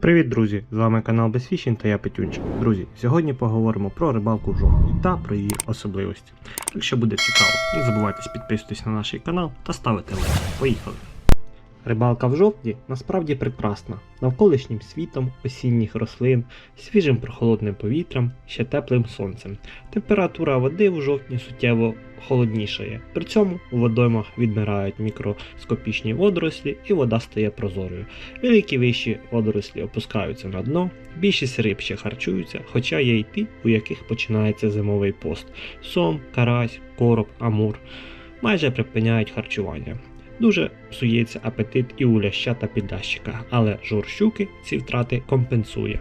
Привіт, друзі! З вами канал Безфішін та я Петюнчик. Друзі, сьогодні поговоримо про рибалку в жовтні та про її особливості. Якщо буде цікаво, не забувайте підписуватись на наш канал та ставити лайк. Поїхали! Рибалка в жовтні насправді прекрасна, навколишнім світом, осінніх рослин, свіжим прохолодним повітрям, ще теплим сонцем. Температура води в жовтні суттєво холоднішає. При цьому у водоймах відмирають мікроскопічні водорослі і вода стає прозорою. Великі вищі водорослі опускаються на дно, більшість риб ще харчуються, хоча є й ті, у яких починається зимовий пост. Сом, карась, короб, амур майже припиняють харчування. Дуже псується апетит і у ляща та піддащика, але журщуки ці втрати компенсує.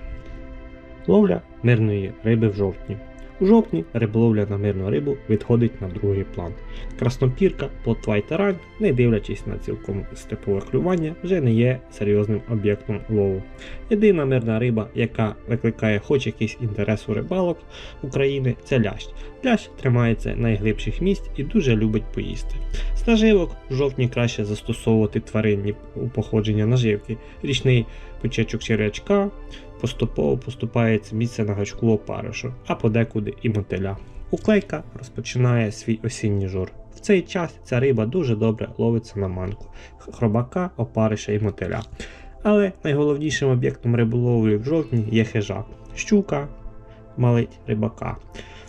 Ловля мирної риби в жовтні. У жовтні риболовля на мирну рибу відходить на другий план. Краснопірка, плотва й тарань, не дивлячись на цілком степове клювання, вже не є серйозним об'єктом лову. Єдина мирна риба, яка викликає хоч якийсь інтерес у рибалок України, це лящ. Лящ тримається найглибших місць і дуже любить поїсти. З наживок в жовтні краще застосовувати тваринні у походження наживки, річний почечок черв'ячка, поступово поступається місце на гачку опаришу, а подекуди і мотиля. Уклейка розпочинає свій осінній жур. В цей час ця риба дуже добре ловиться на манку, хробака, опариша і мотиля. Але найголовнішим об'єктом риболовлі в жовтні є хижак. Щука малить рибака.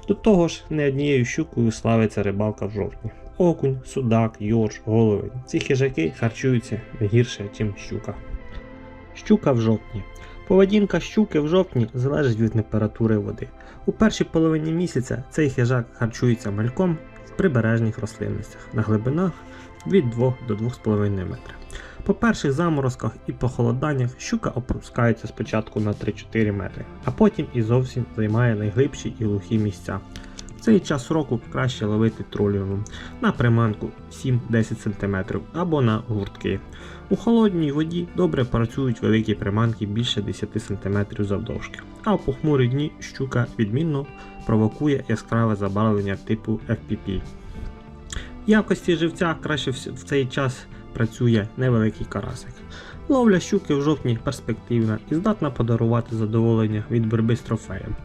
До того ж, не однією щукою славиться рибалка в жовтні. Окунь, судак, йорш, головень. Ці хижаки харчуються не гірше, ніж щука. Щука в жовтні. Поведінка щуки в жовтні залежить від температури води. У першій половині місяця цей хижак харчується мальком в прибережних рослинностях на глибинах від 2 до 2,5 метра. По перших заморозках і похолоданнях щука опускається спочатку на 3-4 метри, а потім і зовсім займає найглибші і глухі місця. Цей час року краще ловити тролінгом на приманку 7-10 см або на гуртки. У холодній воді добре працюють великі приманки більше 10 см завдовжки, а в похмурі дні щука відмінно провокує яскраве забарвлення типу FPP. В якості живця краще в цей час працює невеликий карасик. Ловля щуки в жовтні перспективна і здатна подарувати задоволення від боротьби з трофеєм.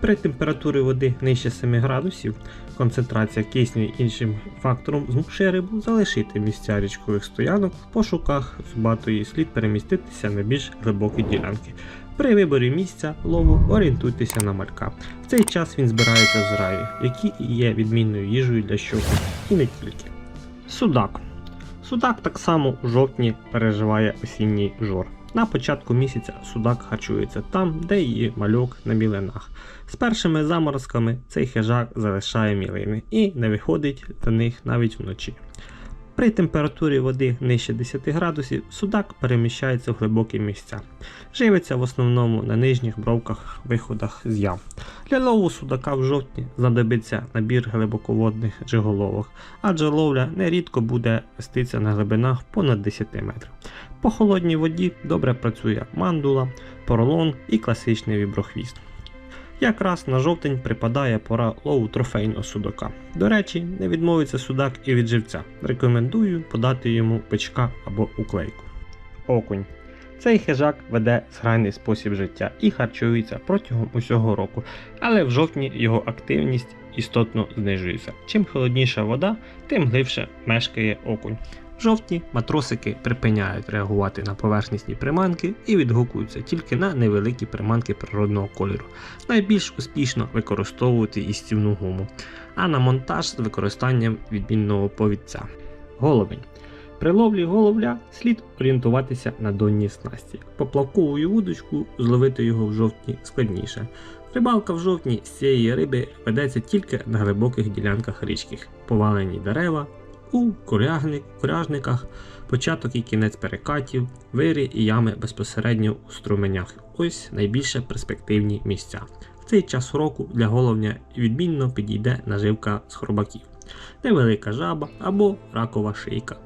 При температурі води нижче 7 градусів концентрація кисню і іншим фактором змушує рибу залишити місця річкових стоянок в пошуках зубатої слід переміститися на більш глибокі ділянки. При виборі місця лову орієнтуйтеся на малька. В цей час він збирається в зраї, які є відмінною їжею для щуки, і не тільки. Судак. Судак так само у жовтні переживає осінній жор. На початку місяця судак харчується там, де є мальок на мілинах. З першими заморозками цей хижак залишає мілини і не виходить до них навіть вночі. При температурі води нижче 10 градусів судак переміщається в глибокі місця. Живиться в основному на нижніх бровках виходах з ям. Для лову судака в жовтні знадобиться набір глибоководних джиголовок, адже ловля нерідко буде вестися на глибинах понад 10 метрів. По холодній воді добре працює мандула, поролон і класичний віброхвіст. Якраз на жовтень припадає пора лову трофейного судака. До речі, не відмовиться судак і від живця. Рекомендую подати йому печка або уклейку. Окунь. Цей хижак веде зграйний спосіб життя і харчується протягом усього року, але в жовтні його активність істотно знижується. Чим холодніша вода, тим глибше мешкає окунь. Жовтні матросики припиняють реагувати на поверхнісні приманки і відгукуються тільки на невеликі приманки природного кольору. Найбільш успішно використовувати їстівну гуму, а на монтаж з використанням відмінного повідця. Головень. При ловлі головля слід орієнтуватися на донні снасті. Поплавковою вудочку зловити його в жовтні складніше. Рибалка в жовтні з цієї риби ведеться тільки на глибоких ділянках річки, повалені дерева, у коряжниках, початок і кінець перекатів, вирі і ями безпосередньо у струменях. Ось найбільше перспективні місця. В цей час року для головня відмінно підійде наживка з хробаків, невелика жаба або ракова шийка.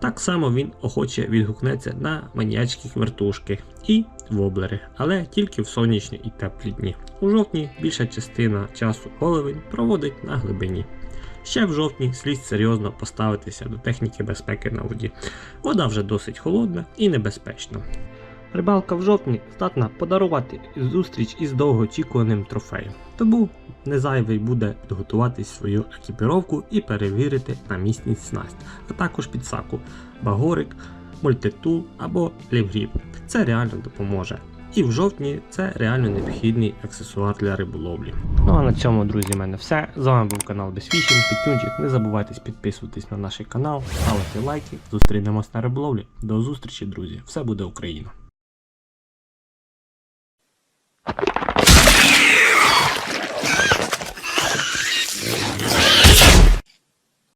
Так само він охоче відгукнеться на маніячкі вертушки і воблери, але тільки в сонячні і теплі дні. У жовтні більша частина часу головень проводить на глибині. Ще в жовтні слід серйозно поставитися до техніки безпеки на воді. Вода вже досить холодна і небезпечна. Рибалка в жовтні здатна подарувати зустріч із довгоочікуваним трофеєм. Тому не зайвий буде підготувати свою екіпіровку і перевірити на міцність снасть, а також підсаку, багорик, мультитул або лівгріб. Це реально допоможе. І в жовтні це реально необхідний аксесуар для риболовлі. Ну а на цьому, друзі, в мене все. З вами був канал Безфішінг, Петюнчик. Не забувайте підписуватись на наш канал, ставити лайки. Зустрінемось на риболовлі. До зустрічі, друзі! Все буде Україна!